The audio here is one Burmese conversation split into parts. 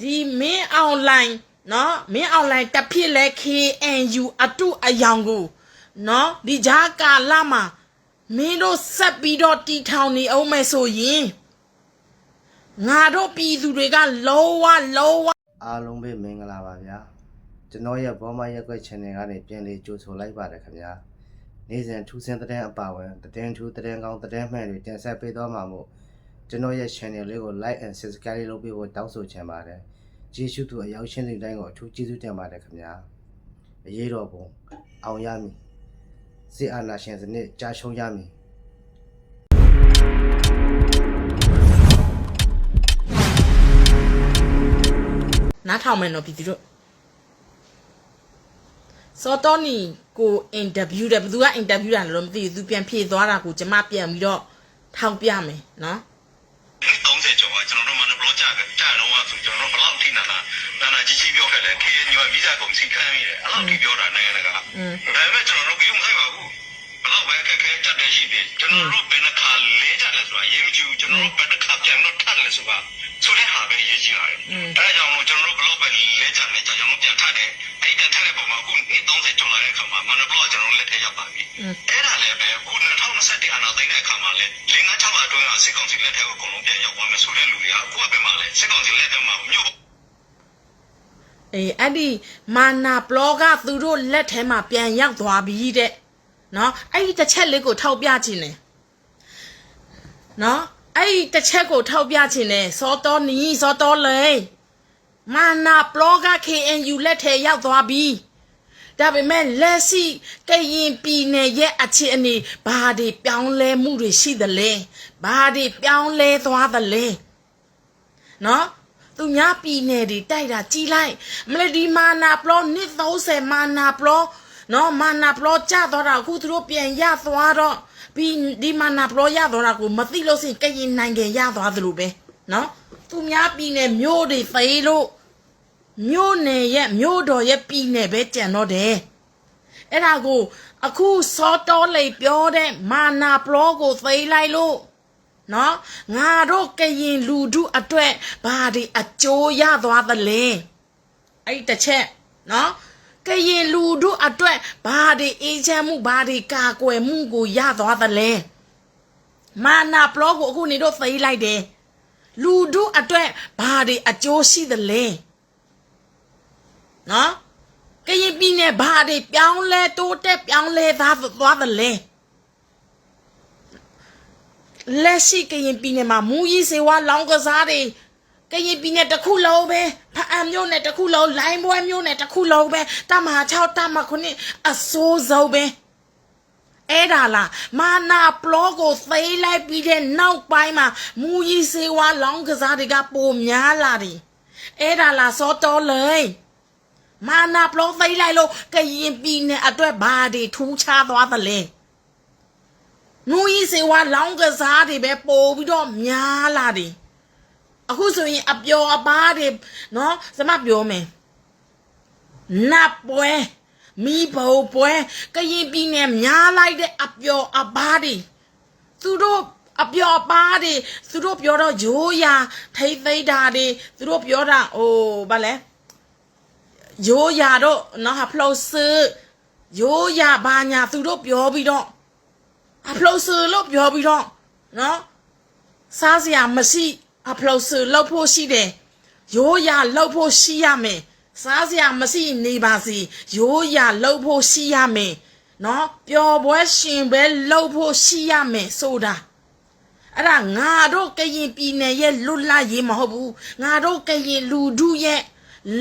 ဒီမင်းအွန်လိုင်းနော်မင်းအွန်လိုင်းတစ်ဖြစ်လဲ KNU အတုအယောင်ကိုနော်ဒီဂျာကာလာမှာမင်းတို့ဆက်ပြီးတော့တီထောင်နေအောင်မယ်ဆိုရင်ငါတို့ပြည်သူတွေကလောဝလောဝအားလုံးပဲမင်္ဂလာပါဗျာကျွန်တော်ရဲ့ဘောမရက်ွက် channel ကနေပြန်လေးကြိုဆိုလိုက်ပါတယ်ခင်ဗျာနေ့စဉ်ထူးဆန်းတဲ့အပါဝင်တဲ့ထူးတဲ့ကောင်းတဲ့မှန်တွေတင်ဆက်ပေးသွားမှာမို့ ကျွန်တော်ရဲ့ channel လေးကို like and subscribe လုပ်ပေးဖို့တောင်းဆိုချင်ပါတယ်ကျေးဇူးသူအရောက်ရှင်းတဲ့တိုင်းကိုအထူးကျေးဇူးတင်ပါတယ်ခင်ဗျာအရေးတော်ပုံအောင်ရမည်စစ်အာဏာရှင်စနစ်ကြာရှုံးရမည်နားထောင်မယ်နော်ပြည်သူတို့စောတော်နီကိုအင်တာဗျူးတယ်ဘယ်သူကအင်တာဗျူးတာလဲတော့မသိဘူးသူပြန်ဖြေသွားတာကိုကျမပြန်ပြီးတော့ထောက်ပြမယ်နော် နှစ်30ကျော်ကကျွန်တော်တို့မနဘလော့ကြာကကြာတော့ဆိုကျွန်တော်တို့ဘလောက်ထိနာနာနာနာကြီးကြီးပြောခဲ့တယ် KNU မိသားကုန်စီကမ်းရတယ်အဲ့လောက်ထိပြောတာနိုင်ငံတကာဒါပေမဲ့ကျွန်တော်တို့ပြုံးဆိုင်ပါဘူးဘလောက်ပဲခက်ခဲကြတဲ့ရှိပြီကျွန်တော်တို့ဘယ်နှခါလဲကြလဲဆိုတာရေးမကြည့်ဘူးကျွန်တော်တို့ဘယ်နှခါပြန်တော့ထပ်လဲဆိုတာဆိုတဲ့ဟာပဲရေးကြည့်ရတယ်အဲ့ဒါကြောင့်မို့ကျွန်တော်တို့ဘလောက်ပဲလဲကြလဲကြာကျွန်တော်ပြန်ထပ်တယ်အဲ့ပြန်ထပ်တဲ့ပုံမှာအခုနှစ်30ကျော်လာတဲ့အခါမှာမနဘလော့ကျွန်တော်လက်ထက်ရောက်ပါပြီ စစ်ကောင်စီလက်ထက်ကိုအကုန်လုံးပြန်ရောက်သွားမယ်ဆိုတဲ့လူတွေကအခုကပဲမှလဲစစ်ကောင်စီလက်ထက်မှာမြို့အေးအဲ့ဒီမာနာဘလော့ကသူတို့လက်ထဲမှာပြန်ရောက်သွားပြီတဲ့နော်အဲ့ဒီတစ်ချက်လေးကိုထောက်ပြခြင်းတယ်နော်အဲ့ဒီတစ်ချက်ကိုထောက်ပြခြင်းတယ်စောတော်နီစောတော်လေမာနာဘလော့က KNU လက်ထဲရောက်သွားပြီ ဒါပေမဲ့လက်ရှိကရင်ပြည်နယ်ရဲ့အခြေအနေဘာတွေပြောင်းလဲမှုတွေရှိသလဲဘာတွေပြောင်းလဲသွားသလဲနော်သူများပြည်နယ်တွေတိုက်တာကြီးလိုက်မလဒီမာနာပလောနှစ်30မာနာပလောနော်မာနာပလောကြတော့တာအခုသူတို့ပြန်ရသွားတော့ပြီးဒီမာနာပလောရတော့တာကိုမသိလို့စင်ကရင်နိုင်ငံရသွားသလိုပဲနော်သူများပြည်နယ်မြို့တွေသေးလို့ မြို့နယ်ရဲ့မြို့တော်ရဲ့ပြည်နယ်ပဲကြံတော့တယ်အဲ့ဒါကို အခုစောတော်လေပြောတဲ့မာနာပလောကိုသိမ်းလိုက်လို့နော်ငါတို့ကရင်လူထုအတွက်ဘာတွေအကျိုးရသွားသလဲအဲ့ဒီတစ်ချက်နော်ကရင်လူထုအတွက်ဘာတွေအေးချမ်းမှုဘာတွေကာကွယ်မှုကိုရသွားသလဲမာနာဘလော့ကိုအခုနေတော့သိမ်းလိုက်တယ်လူထုအတွက်ဘာတွေအကျိုးရှိသလဲ နော်ကရင်ပြည်နယ်ဘာတွေပြောင်းလဲတိုးတက်ပြောင်းလဲသားသွားသလဲလက်ရှိကရင်ပြည်နယ်မှာမူကြီးစေဝါလောင်းကစားတွေကရင်ပြည်နယ်တစ်ခုလုံးပဲဖအံမျိုးနဲ့တစ်ခုလုံးလိုင်းပွဲမျိုးနဲ့တစ်ခုလုံးပဲတမဟာ6တမခုနှစ်အစိုးဆုံးပဲအဲ့ဒါလားမာနာပလောကိုသိမ်းလိုက်ပြီးတဲ့နောက်ပိုင်းမှာမူကြီးစေဝါလောင်းကစားတွေကပိုများလာတယ်အဲ့ဒါလားစောတော်လေ မာနာပလောသိမ်းလိုက်လို့ကရင်ပြည်နယ်အတွက်ဘာတွေထူးခြားသွားသလဲနူကြီးစေဝါလောင်းကစားတွေပဲပို့ပြီးတော့များလာတယ်အခုဆိုရင်အပျော်အပါးတွေနော်စမပြောမယ်နတ်ပွဲမိဘုံပွဲကရင်ပြည်နယ်များလိုက်တဲ့အပျော်အပါးတွေသူတို့အပျော်အပါးတွေသူတို့ပြောတော့ဂျိုးရာထိမ့်သိမ့်တာတွေသူတို့ပြောတာဟိုဗာလဲ ရိုးရာတော့နော်ဟာဖလို့ဆူရိုးရာဘာညာသူတို့ပြောပြီးတော့အဖလို့ဆူလို့ပြောပြီးတော့နော်စားစရာမရှိအဖလို့ဆူလောက်ဖို့ရှိတယ်ရိုးရလောက်ဖို့ရှိရမယ်စားစရာမရှိနေပါစီရိုးရလောက်ဖို့ရှိရမယ်နော်ပျော်ပွဲရှင်ပဲလောက်ဖို့ရှိရမယ်ဆိုတာအဲ့ဒါငါတို့ကရင်ပြည်နယ်ရဲ့လွတ်လပ်ရေးမဟုတ်ဘူးငါတို့ကရင်လူထုရဲ့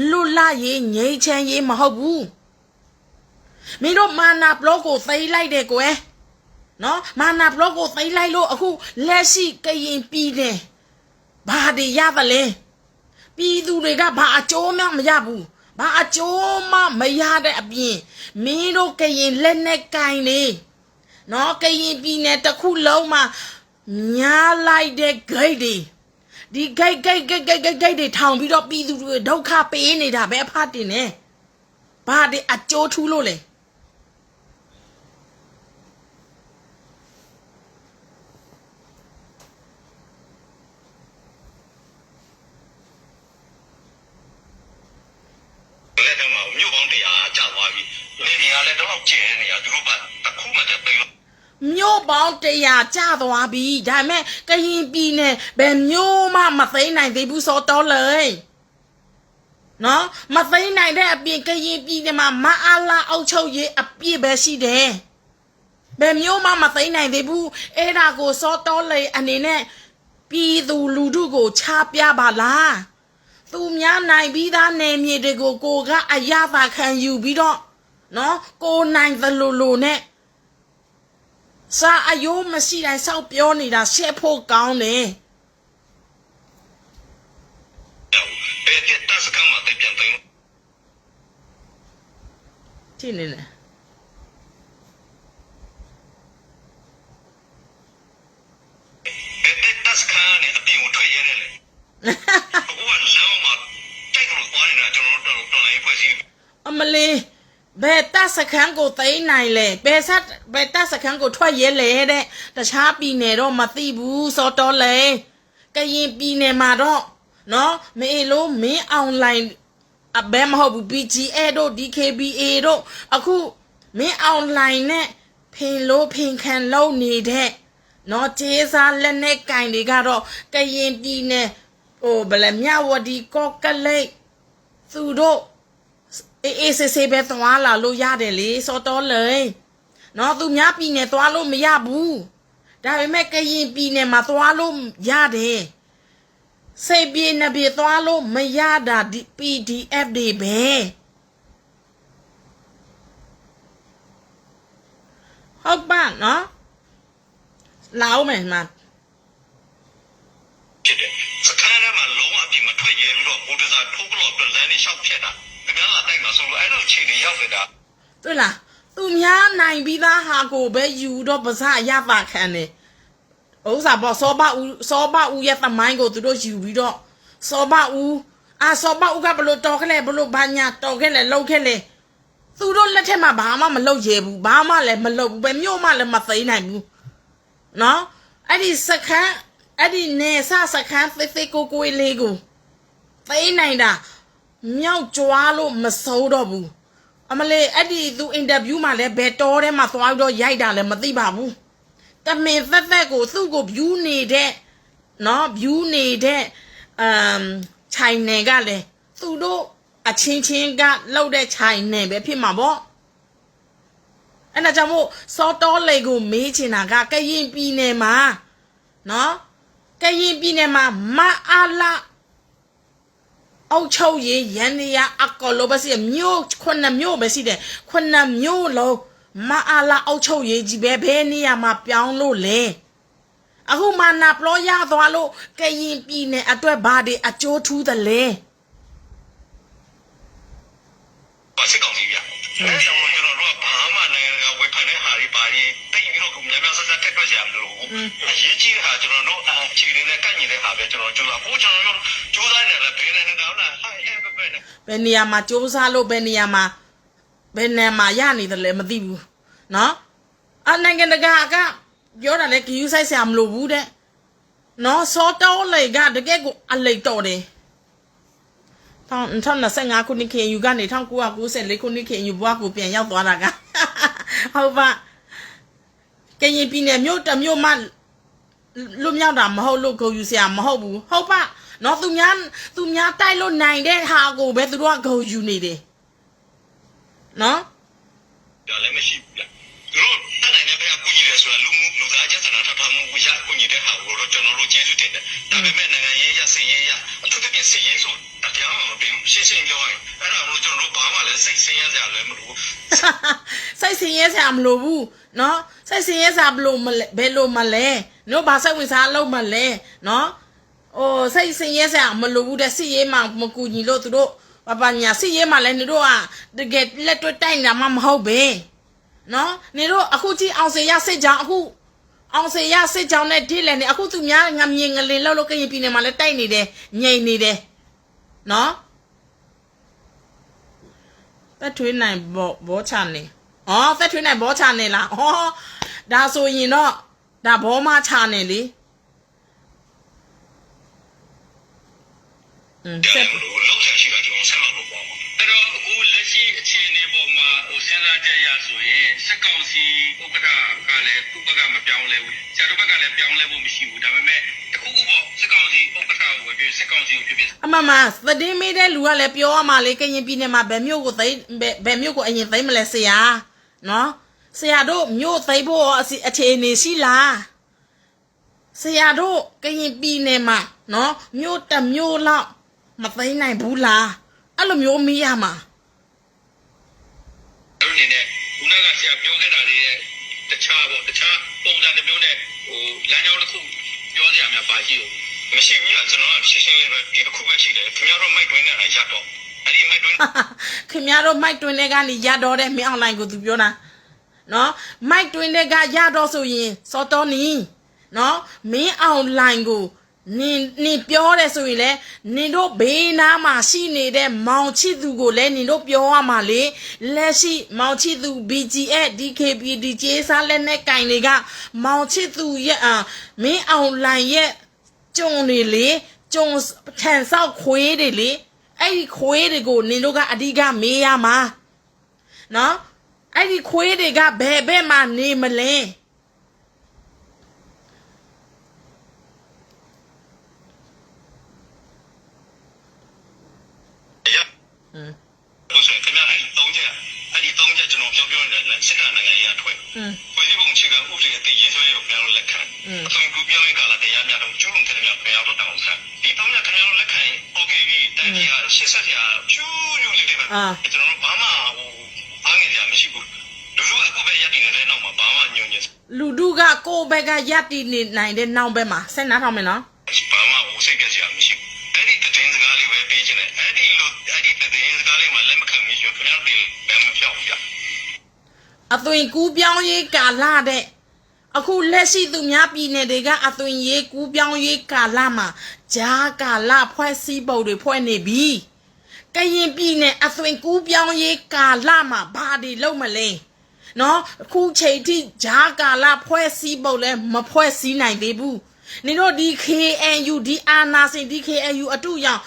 လွတ်လပ်ရေးငြိမ်းချမ်းရေးမဟုတ်ဘူးမင်းတို့မာနာဘလော့ကိုသိမ်းလိုက်တယ်ကွယ်နော်မာနာဘလော့ကိုသိမ်းလိုက်လို့အခုလက်ရှိကရင်ပြည်တယ်ဘာတွေရသလဲပြည်သူတွေကဘာအကျိုးမှမရဘူးဘာအကျိုးမှမရတဲ့အပြင်မင်းတို့ကရင်လက်နဲ့ကင်နေနော်ကရင်ပြည်နယ်တစ်ခုလုံးမှာညားလိုက်တဲ့ဂိတ်တွေ ဒီ gate gate gate gate gate gate တွေထောင်ပြီးတော့ပြည်သူတွေဒုက္ခပေးနေတာပဲအဖတင်နေဘာတွေအကျိုးထူးလို့လဲလက်ထက်မှာမြို့ပေါင်း100ကျသွားပြီ။နေနေကလည်းတော့ကျဲနေရသူတို့ကတစ်ခုမှတသိမ်း မြို့ပေါင်း100ကျသွားပြီဒါပေမဲ့ကရင်ပြည်နယ်ဘယ်မြို့မှမသိမ်းနိုင်သေးဘူးစောတော်လေနော်မသိမ်းနိုင်တဲ့အပြင်ကရင်ပြည်နယ်မှာမအားလာအုပ်ချုပ်ရေးအပြည့်ပဲရှိတယ်ဘယ်မြို့မှမသိမ်းနိုင်သေးဘူးအဲ့ဒါကိုစောတော်လေအနေနဲ့ပြည်သူလူထုကိုချပြပါလားသူများနိုင်ပြီးသားနယ်မြေတွေကိုကိုကအရသာခံယူပြီးတော့နော်ကိုနိုင်သလိုလိုနဲ့ စာအယိုးမရှိတိုင်းစောက်ပြောနေတာရှက်ဖို့ကောင်းတယ်ဘယ်တက်တစကမှတပြ ခန်းကိုသိမ်းနိုင်လဲဘယ်ဆက်ဘယ်တပ်စခန်းကိုထွက်ရဲလဲတဲ့တခြားပြည်နယ်တော့မသိဘူးစောတော်လေကရင်ပြည်နယ်မှာတော့နော်မေလို့မင်းအွန်လိုင်းအဘဲမဟုတ်ဘူး BGA တို့ DKBA တို့အခုမင်းအွန်လိုင်းနဲ့ဖင်လို့ဖင်ခံလုံးနေတဲ့နော်ကျေးစားလက်နဲ့ကင်တွေကတော့ကရင်ပြည်နယ်ဟိုဗလဲမြဝတီကော့ကလိတ်သူတို့ အေးအေးဆေးဆေးပဲသွားလာလို့ရတယ်လေစောတော်လေနော်သူများပြည်နယ်သွားလို့မရဘူးဒါပေမဲ့ကရင်ပြည်နယ်မှာသွားလို့ရတယ်စိတ်ပြေနှပြေသွားလို့မရတာဒီ PDF တွေပဲဟုတ်ပါနော်လာအောင်မယ်မှာဖြစ်တယ်စခန်းထဲမှာလုံးဝအပြင်မထွက်ရဲပြီးတော့ဘိုးတစားထိုးကလို့အတွက်လမ်းနေလျှောက်ဖြတ်တာ ခင်ဗျားလာတိုက်မှာဆိုလို့အဲ့လိုခြေနေရောက်နေတာတွေ့လားသူများနိုင်ပြီးသားဟာကိုပဲယူတော့ပါစရပါခံတယ်ဥစ္စာပေါ့စောဘဦးစောဘဦးရဲ့သမိုင်းကိုသူတို့ယူပြီးတော့စောဘဦးအာစောဘဦးကဘလို့တော်ခဲ့လဲဘလို့ဘာညာတော်ခဲ့လဲလှုပ်ခဲ့လဲသူတို့လက်ထက်မှာဘာမှမလုပ်ရဲဘူးဘာမှလည်းမလုပ်ဘူးပဲမြို့မှလည်းမသိမ်းနိုင်ဘူးနော်အဲ့ဒီစခန်းအဲ့ဒီနေဆစခန်းသေသေးကိုကိုယ်လေးကိုသိမ်းနိုင်တာ မြောက်ကြွားလို့မစိုးတော့ဘူးအမလေးအဲ့ဒီသူအင်တာဗျူးမှာလည်းဘယ်တော်ထဲမှာသွားပြီးတော့ရိုက်တာလည်းမသိပါဘူးတမင်သက်သက်ကိုသူ့ကို view နေတဲ့နော် view နေတဲ့ um channel ကလည်းသူတို့အချင်းချင်းကလောက်တဲ့ channel ပဲဖြစ်မှာပေါ့အဲ့ဒါကြောင့်မို့စောတော်လေကိုမေးချင်တာကကရင်ပြည်နယ်မှာနော်ကရင်ပြည်နယ်မှာမအားလာ အုတ်ချုပ်ရေးရန်နေရအကောလိုပဲရှိတယ်မြို့ခုနှစ်မြို့ပဲရှိတယ်ခုနှစ်မြို့လုံးမအားလာအုတ်ချုပ်ရေးကြီးပဲဘယ်နေရာမှာပြောင်းလို့လဲအခုမှနာပလောရသွားလို့ကရင်ပြည်နယ်အတွက်ဘာတွေအကျိုးထူးသလဲပါစစ်ကောင်ကြီးဗျအဲ့ဒါကိုကျွန်တော်တို့ကဘာမှနိုင်ငံကဝေဖန်တဲ့ဟာတွေပါပြီးတိတ်ပြီးတော့များများဆက်ဆက်တက်ထွက်ကြရမလို့အရေးကြီးတဲ့ဟာကျွန်တော်တို့အခြေအနေနဲ့ကန့်ညီတဲ့ဟာပဲကျွန်တော်ကြိုးစားဖို့ကျွန်တော်တို့ကြိုးစားနေတယ်ဘယ်နဲ့တော့လားဟာအဲ့ပဲပဲနဲ့ ဘယ်နေရာမှာစူးစမ်းလို့ဘယ်နေရာမှာဘယ်နေရာမှာရနေတယ်လဲမသိဘူးနော်အနိုင်ငံတကာကပြောတာလေဂယူဆိုင်ဆရာမလို့ဘူးတဲ့နော်စောတောလေကတကယ်ကိုအလိတ်တော်တယ်ထောင်2025ခုနှစ်ခင်ယူကနေ1994ခုနှစ်ခင်ယူဘွားကိုပြန်ရောက်သွားတာကဟုတ်ပါကရင်ပြည်နယ်မြို့တစ်မြို့မှလွတ်မြောက်တာမဟုတ်လို့ဂုံယူဆရာမဟုတ်ဘူးဟုတ်ပါ နော်သူများသူများတိုက်လို့နိုင်တဲ့ဟာကိုပဲသူတို့ကဂုံယူနေတယ်နော်ဒါလည်းမရှိဘူးဗျသူတို့တက်နိုင်တဲ့ဘက်ကကုညီတယ်ဆိုတာလူမှုလူသားချင်းစာနာထပ်မှုဝိရကုညီတဲ့ဟာကိုတော့ကျွန်တော်တို့ကျေးဇူးတင်တယ်ဒါပေမဲ့နိုင်ငံရေးရစင်ရေးရအထူးသဖြင့်စစ်ရေးဆိုတရားမှမပြင်ရှင်းရှင်းပြောရင်အဲ့ဒါကိုကျွန်တော်တို့ဘာမှလည်းစိတ်ဆင်းရဲစရာလည်းမလိုစိတ်ဆင်းရဲစရာမလိုဘူးနော်စိတ်ဆင်းရဲစရာဘလို့မလဲဘယ်လိုမလဲတို့ဘာစိတ်ဝင်စားလို့မလဲနော် အိုးစိတ်ဆင်းရဲစရာမလိုဘူးတဲ့စစ်ရေးမှမကူညီလို့သူတို့ပပညာစစ်ရေးမှလည်းနေတို့ကတကယ်လက်တွေ့တိုက်နေတာမှမဟုတ်ပဲနော်နေတို့အခုကြည့်အောင်စေရစစ်ကြောင်အခုအောင်စေရစစ်ကြောင်နဲ့ဒီလည်းနေအခုသူများငမြင်ငလင်လောက်လို့ကရင်ပြည်နယ်မှာလည်းတိုက်နေတယ်ငြိမ်နေတယ်နော်သက်ထွေးနိုင်ဘောဘောချနေ။အော်သက်ထွေးနိုင်ဘောချနေလား။အော်ဒါဆိုရင်တော့ဒါဘောမချနေလေ။อืม တ ဆက်ယ်လို့လောက်ဆရာရှိတာကျွန်တော်ဆက်လုပ်လို့ပေါ့အဲ့တော့အခုအခုလက်ရှိအခြေအနေပေါ်မှာဟိုစဉ်းစားကြရဆိုရင်စက်ကောင်စီဥက္ကဋ္ဌကလည်းသူ့ဘက်ကမပြောင်းလဲဘူးဆရာတို့ဘက်ကလည်းပြောင်းလဲဖို့မရှိဘူးဒါပေမဲ့တခုခုပေါ့စက်ကောင်စီဥက္ကဋ္ဌကိုပဲစက်ကောင်စီကိုဖြစ်ဖြစ်အမမသတင်းမေးတဲ့လူကလည်းပြောရမှာလေကရင်ပြည်နယ်မှာဘယ်မြို့ကိုသိမ်းဘယ်ဘယ်မြို့ကိုအရင်သိမ်းမလဲဆရာနော်ဆရာတို့မြို့သိမ်းဖို့ရောအစီအခြေအနေရှိလားဆရာတို့ကရင်ပြည်နယ်မှာနော်မြို့တစ်မြို့လောက် မသိမ်းနိုင်ဘူးလားအဲ့လိုမျိုးမေးရမှာအဲ့လိုအနေနဲ့ခုနကဆရာပြောခဲ့တာတွေရဲ့တခြားပေါ့တခြားပုံစံတစ်မျိုးနဲ့ဟိုလမ်းကြောင်းတစ်ခုပြောစရာများပါရှိလို့မရှိဘူးကျွန်တော်ကရှင်းရှင်းလေးပဲဒီတစ်ခုပဲရှိတယ်ခင်ဗျားတို့မိုက်တွင်းနေတာရတော့အဲ့ဒီမိုက်တွင်းခင်ဗျားတို့မိုက်တွင်တဲ့ကနေရတော့တဲ့မင်းအွန်လိုင်းကိုသူပြောတာနော်မိုက်တွင်တဲ့ကရတော့ဆိုရင်စောတော်နီနော်မင်းအွန်လိုင်းကို နင်နင်ပြောတယ်ဆိုရင်လေနင်တို့ဘေးနားမှာရှိနေတဲ့မောင်ချစ်သူကိုလည်းနင်တို့ပြောရမှာလေလက်ရှိမောင်ချစ်သူ BGF DKB DJ စားလက်နဲ့ကင်တွေကမောင်ချစ်သူရဲ့အာမင်းအွန်လိုင်းရဲ့ကျုံနေလေကျုံထန်ဆောက်ခွေးတွေလေအဲ့ဒီခွေးတွေကိုနင်တို့ကအဓိကမေးရမှာနော်အဲ့ဒီခွေးတွေကဘယ်ဘက်မှာနေမလဲ ရ อืม လို့ဆိုရင်ခင်ဗျားအဲ့ဒီ၃ချက်အဲ့ဒီ၃ချက်ကျွန်တော်ပြောပြောနေတဲ့စစ်တပ်နိုင်ငံရေးအထွေ อืม ဖွဲ့စည်းပုံအခြေခံဥပဒေအသစ်ရေးဆွဲရုံပြန်လို့လက်ခံ อืม အသွင်ကူပြောင်းရေးကာလတရားများတော့ကျူးလွန်တဲ့များခင်ဗျားတို့တောင်းဆန်းဒီ၃ချက်ခင်ဗျားတို့လက်ခံရင် okay ပြီတိုင်းပြည်ကရှစ်ဆက်ရကျူးကျူးလေးလေးပဲ အာ ကျွန်တော်တို့ဘာမှဟိုအားငယ်ကြမရှိဘူးလူလူအခုပဲရက်တင်နေတဲ့နောက်မှာဘာမှညွန်ညင် လူတို့ကကိုယ့်ဘက်ကရပ်တည်နေနိုင်တဲ့နောက်ဘက်မှာဆက်နားထောင်မယ်နော် အသွင်ကူးပြောင်းရေးကာလတဲ့အခုလက်ရှိသူများပြည်နယ်တွေကအသွင်ရေးကူးပြောင်းရေးကာလမှာဂျားကာလဖွဲ့စည်းပုံတွေဖွဲ့နေပြီကရင်ပြည်နယ်အသွင်ကူးပြောင်းရေးကာလမှာဘာတွေလုပ်မလဲနော်အခုချိန်ထိဂျားကာလဖွဲ့စည်းပုံလဲမဖွဲ့စည်းနိုင်သေးဘူးနင်တို့ဒီ KNU ဒီအာနာစင်ဒီ KNU အတူရောင်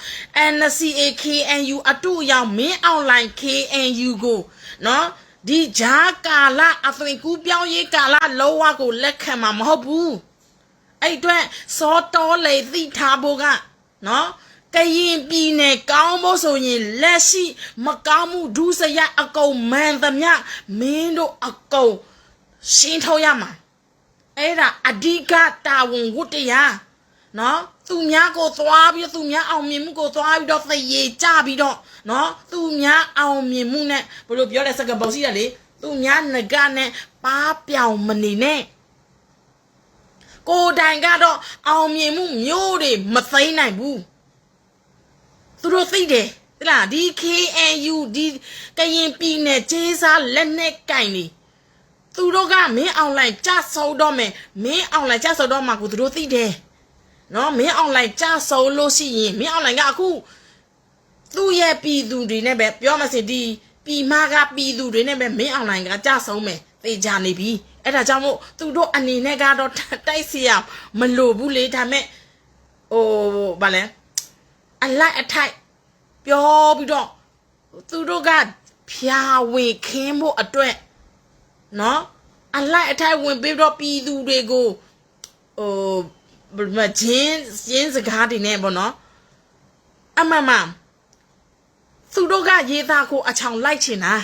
NCA KNU အတူရောင်မင်းအွန်လိုင်း KNU ကိုနော် ဒီဂျားကာလအသွင်ကူးပြောင်းရေးကာလလောဝကိုလက်ခံမှာမဟုတ်ဘူးအဲ့အတွက်စောတော်လေသိထားဖို့ကနော်ကရင်ပြည်နယ်ကောင်းဖို့ဆိုရင်လက်ရှိမကောင်းမှုဒုစရအကုန်မှန်သမျှမင်းတို့အကုန်ရှင်းထုတ်ရမှာအဲ့ဒါအဓိကတာဝန်ဝတ္တရားနော် သူများကိုသွားပြီးသူများအောင်မြင်မှုကိုသွားပြီးတော့သရေကြပြီးတော့နော်သူများအောင်မြင်မှုနဲ့ဘယ်လိုပြောလဲစကားပုံရှိတယ်လေသူများငကနဲ့ပါပြောင်မနေနဲ့ကိုယ်တိုင်ကတော့အောင်မြင်မှုမျိုးတွေမသိမ်းနိုင်ဘူးသူတို့သိတယ်တလားဒီ KNU ဒီကရင်ပြည်နယ်ကျေးစားလက်နဲ့ကင်နေသူတို့ကမင်းအွန်လိုင်းကြဆုံတော့မယ်မင်းအွန်လိုင်းကြဆုံတော့မှကိုသူတို့သိတယ် နော်မင်းအွန်လိုင်းကြဆုံလို့ရှိရင်မင်းအွန်လိုင်းကအခုသူ့ရဲ့ပြည်သူတွေနဲ့ပဲပြောမစင်ဒီပြည်မကပြည်သူတွေနဲ့ပဲမင်းအွန်လိုင်းကကြဆုံမယ်သိကြနေပြီအဲ့ဒါကြောင့်မို့သူတို့အနေနဲ့ကတော့တိုက်စီရမလိုဘူးလေဒါမဲ့ဟိုဗာလဲအလိုက်အထိုက်ပြောပြီးတော့သူတို့ကဖြာဝင်ခင်းဖို့အတွက်နော်အလိုက်အထိုက်ဝင်ပြီးတော့ပြည်သူတွေကိုဟိုဘယ် မှာဂျင်းဂျင်းစကားတွေနဲ့ပေါ့နော်အမမသူတို့ကရေးသားကိုအချောင်လိုက်ချင်တာ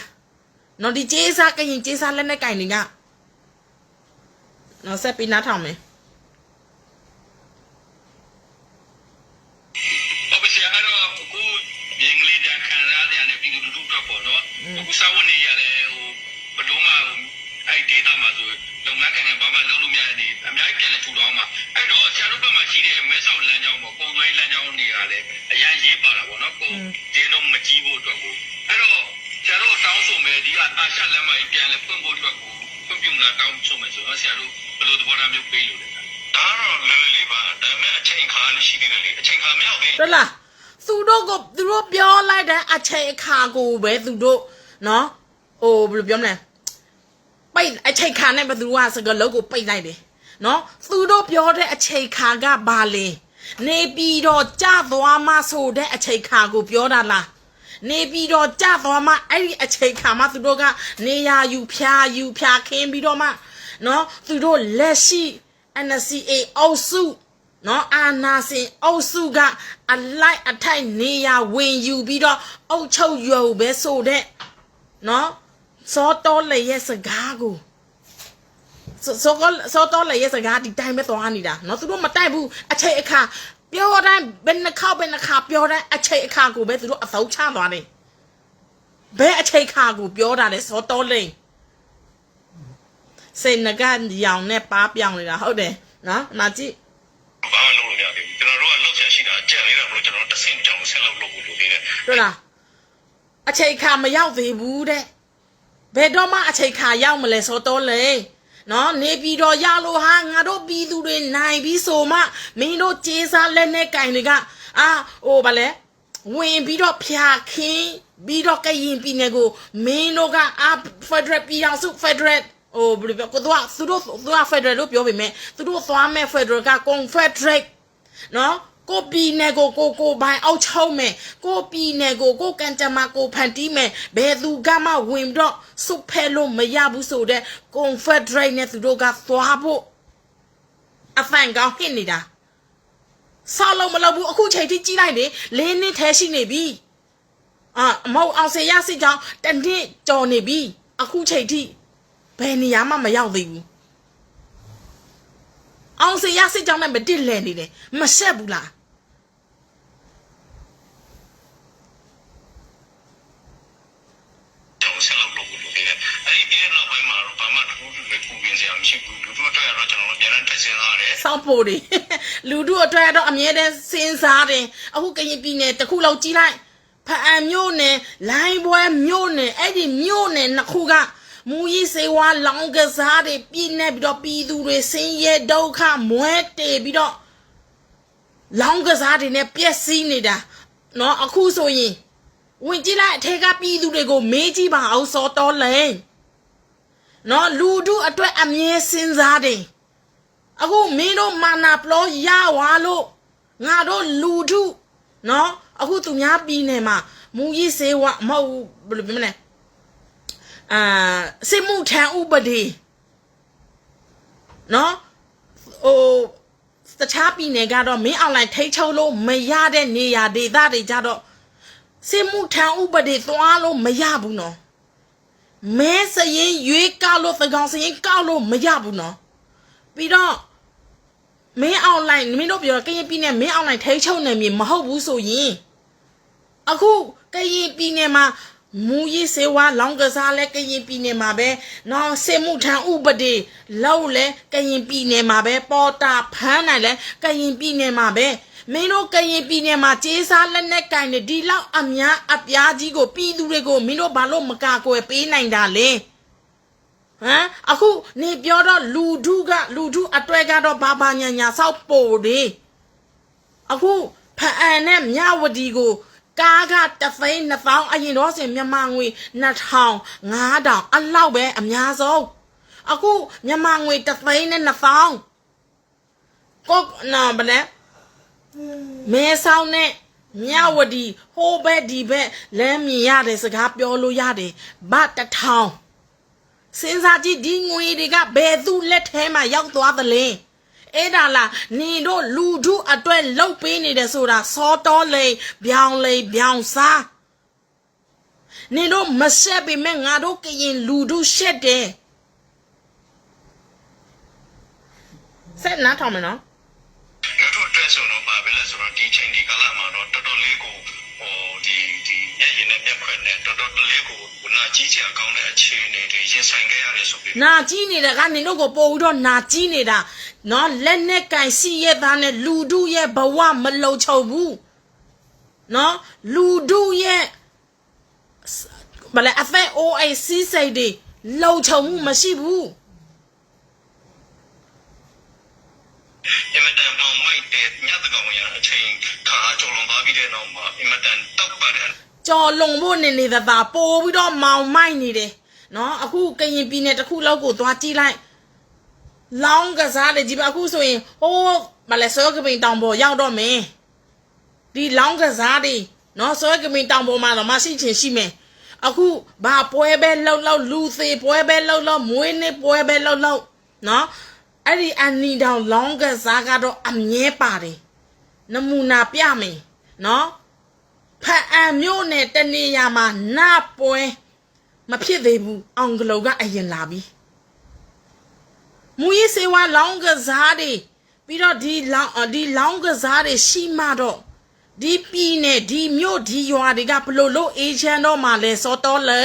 နော်ဒီကျေးစားကရင်ကျေးစားလက်နဲ့ကင်တွေကနော်ဆက်ပြီးနားထောင်မယ် ကိုပဲသူတို့နော်ဟိုဘယ်လိုပြောမလဲပိတ်အချိန်ခါနဲ့ဘယ်သူကစကလုံးကိုပိတ်လိုက်တယ်နော်သူတို့ပြောတဲ့အချိန်ခါကဘာလဲနေပြီးတော့ကြသွားမှဆိုတဲ့အချိန်ခါကိုပြောတာလားနေပြီးတော့ကြသွားမှအဲ့ဒီအချိန်ခါမှသူတို့ကနေရာယူဖျားယူဖျားခင်းပြီးတော့မှနော်သူတို့လက်ရှိ NCA အုပ်စု နော်အာနာစင်အုပ်စုကအလိုက်အထိုက်နေရဝင်ယူပြီးတော့အုပ်ချုပ်ရုပ်ပဲဆိုတဲ့နော်စောတော်လည်းရဲ့စကားကိုစောကစောတော်လည်းရဲ့စကားဒီတိုင်းပဲသွားနေတာနော်သူတို့မတိုက်ဘူးအချိန်အခါပြောတိုင်းဘယ်နှခါဘယ်နှခါပြောတိုင်းအချိန်အခါကိုပဲသူတို့အသုံးချသွားနေဘယ်အချိန်အခါကိုပြောတာလဲစောတော်လည်းစေနကန်ရောင်နဲ့ပါပြောင်းနေတာဟုတ်တယ်နော်နာကြည့် ဘာမှလုပ်လို့မရသေးဘူးကျွန်တော်တို့ကလောက်ချင်ရှိတာကြက်လေးတော့မလို့ကျွန်တော်တို့တစ်ဆင့်ကြောင်ဆက်လုပ်လုပ်လို့လုပ်သေးတယ်တွေ့လားအချိန်အခါမရောက်သေးဘူးတဲ့ဘယ်တော့မှအချိန်အခါရောက်မလဲစောတော်လည်းနော်နေပြည်တော်ရလို့ဟာငါတို့ပြည်သူတွေနိုင်ပြီးဆိုမှမင်းတို့ကျေးစားလက်နဲ့ကင်တွေကအာဟိုဗာလဲဝင်ပြီးတော့ဖျာခင်းပြီးတော့ကရင်ပြည်နယ်ကိုမင်းတို့ကအာဖက်ဒရယ်ပြည်အောင်စုဖက်ဒရယ် ဟိုဘယ်လိုပြောကိုတော့သူတို့သူကဖက်ဒရယ်လို့ပြောပေမဲ့သူတို့သွားမဲ့ဖက်ဒရယ်ကကွန်ဖက်ဒရယ်နော်ကိုပြည်နယ်ကိုကိုကိုပိုင်အောက်ချုံးမယ်ကိုပြည်နယ်ကိုကိုကန်တမကိုဖန်တီးမယ်ဘယ်သူကမှဝင်ပြီးတော့စုဖဲလို့မရဘူးဆိုတဲ့ကွန်ဖက်ဒရယ်နဲ့သူတို့ကသွားဖို့အဖန်ကောင်းဟစ်နေတာဆောက်လို့မလုပ်ဘူးအခုချိန်ထိကြီးလိုက်လေလေးနှစ်ထဲရှိနေပြီအာမဟုတ်အောင်စေရစစ်ကြောင်းတနှစ်ကြော်နေပြီအခုချိန်ထိ ဘယ်နေရာမှမရောက်သေးဘူးအောင်စေရစစ်ကြောင်းနဲ့မတစ်လဲနေတယ်မဆက်ဘူးလားကြောင်ဆက်လုပ်လုပ်လို့လုပ်သေးတယ်အဲ့ဒီအဲ့နောက်ပိုင်းမှာတော့ဘာမှတစ်ခုတစ်ခုပြင်စရာမရှိဘူးလူတို့အတွက်ကတော့ကျွန်တော်တို့အများနဲ့ထိုင်စင်းသားတယ်စောက်ဖို့တွေလူတို့အတွက်တော့အမြဲတမ်းစဉ်းစားတယ်အခုကရင်ပြည်နယ်တစ်ခုလောက်ကြီးလိုက်ဖအံမြို့နယ်လိုင်းပွဲမြို့နယ်အဲ့ဒီမြို့နယ်နှစ်ခုက မူကြီးစေဝါလောင်ကစားတွေပြည်နေပြီးတော့ပြည်သူတွေဆင်းရဲဒုက္ခမွဲတေပြီးတော့လောင်ကစားတွေနဲ့ပျက်စီးနေတာเนาะအခုဆိုရင်ဝင်ကြည့်လိုက်အထက်ကပြည်သူတွေကိုမေးကြည့်ပါအောင်စောတော်လဲเนาะလူတို့အတွက်အမြဲစဉ်းစားတယ် အခုမင်းတို့မာနာပလောရဝါလို့ငါတို့လူထုနော်အခုသူများပြည်နယ်မှာမူကြီးစေဝမဟုတ်ဘူးဘယ်လိုပြောမလဲ အာစစ်မှုထမ်းဥပဒေနော်ဟိုတခြားပြည်နယ်ကတော့မင်းအွန်လိုင်းထိချုပ်လို့မရတဲ့နေရာဒေသတွေကြတော့စစ်မှုထမ်းဥပဒေသွားလို့မရဘူးနော်မဲစရင်ရွေးကောက်လို့သကောင်စရင်ကောက်လို့မရဘူးနော်ပြီးတော့မင်းအွန်လိုင်းမင်းတို့ပြောကရင်ပြည်နယ်မင်းအွန်လိုင်းထိချုံနေမြေမဟုတ်ဘူးဆိုရင်အခုကရင်ပြည်နယ်မှာ မူရေးစေဝါလောင်ကစားလဲကရင်ပြည်နယ်မှာပဲနော်စေမှုထံဥပဒေလောက်လဲကရင်ပြည်နယ်မှာပဲပေါ်တာဖမ်းနိုင်လဲကရင်ပြည်နယ်မှာပဲမင်းတို့ကရင်ပြည်နယ်မှာကျေးစားလက်နဲ့ကင်နေဒီလောက်အများအပြားကြီးကိုပြည်သူတွေကိုမင်းတို့ဘာလို့မကာကွယ်ပေးနိုင်တာလဲဟမ်အခုနေပြောတော့လူဒုကလူဒုအတွဲကတော့ဘာဘာညာညာဆောက်ပို့တယ်အခုဖအန်နဲ့မြဝတီကို ကားကတသိန်း2000အရင်တော့စင်မြန်မာငွေ2000 9000အလောက်ပဲအများဆုံးအခုမြန်မာငွေတသိန်းနဲ့2000ကိုနော်ဗလဲမဲဆောင်နဲ့မြဝတီဟိုဘက်ဒီဘက်လမ်းမြင်ရတယ်စကားပြောလို့ရတယ်ဗတ်တစ်ထောင်စဉ်းစားကြည့်ဒီငွေတွေကဘယ်သူလက်ထဲမှာရောက်သွားသလဲ အဲ့ဒါလားနေတို့လူထုအတွက်လှုပ်ပေးနေတယ်ဆိုတာစောတော်လေဗျောင်လေဗျောင်စားနေတို့မဆက်ပေမဲ့ငါတို့ကရင်လူထုရှက်တယ်ဆက်နားထောင်မယ်နော်လူတို့အတွက်ဆိုတော့ပါပဲလဲဆိုတော့ဒီချိန်ဒီကာလမှာတော့တော်တော်လေးကိုဟိုဒီဒီရရင်နဲ့မျက်ခွက်နဲ့တော်တော်လေးကို နာကြီးချာကောင်းတဲ့အခြေအနေတွေရင်ဆိုင်ခဲ့ရတယ်ဆိုပြီးနာကြီးနေတာကနေတို့ကိုပို့ပြီးတော့နာကြီးနေတာနော်လက်နဲ့ကင်စီရဲ့သားနဲ့လူဒုရဲ့ဘဝမလုံချုံဘူးနော်လူဒုရဲ့ဘာလဲအသက် OAC စိတ်တွေလုံချုံမှုမရှိဘူးအင်မတန်ပေါင်မိုက်တဲ့ညတကောင်ရအချိန်ခါကြုံလွန်သွားပြီးတဲ့နောက်မှာအင်မတန်တောက်ပါတယ် ကြော်လုံဖို့နေနေသာပို့ပြီးတော့မောင်မိုက်နေတယ်နော်အခုကရင်ပြည်နယ်တစ်ခုလောက်ကိုသွားကြည့်လိုက်လောင်းကစားတယ်ဒီပါအခုဆိုရင်ဟိုးဘာလဲစောကပိန်တောင်ပေါ်ရောက်တော့မင်းဒီလောင်းကစားတွေနော်ဆွဲကမင်တောင်ပေါ်မှာတော့မရှိချင်ရှိမယ်အခုဘာပွဲပဲလောက်လောက်လူသေးပွဲပဲလောက်လောက်မွေးနေ့ပွဲပဲလောက်လောက်နော်အဲ့ဒီအနီတောင်လောင်းကစားကတော့အမြဲပါတယ်နမူနာပြမယ်နော် ဖတ်အံမျိုးနဲ့တနေရာမှာနပွဲမဖြစ်သေးဘူးအောင်ကလောကအရင်လာပြီမူရေးစေဝါလောင်းကစားတွေပြီးတော့ဒီလောင်းအဒီလောင်းကစားတွေရှိမှတော့ဒီပြည်နဲ့ဒီမြို့ဒီရွာတွေကဘလို့လို့အေဂျင့်တော့မှလဲစောတော်လဲ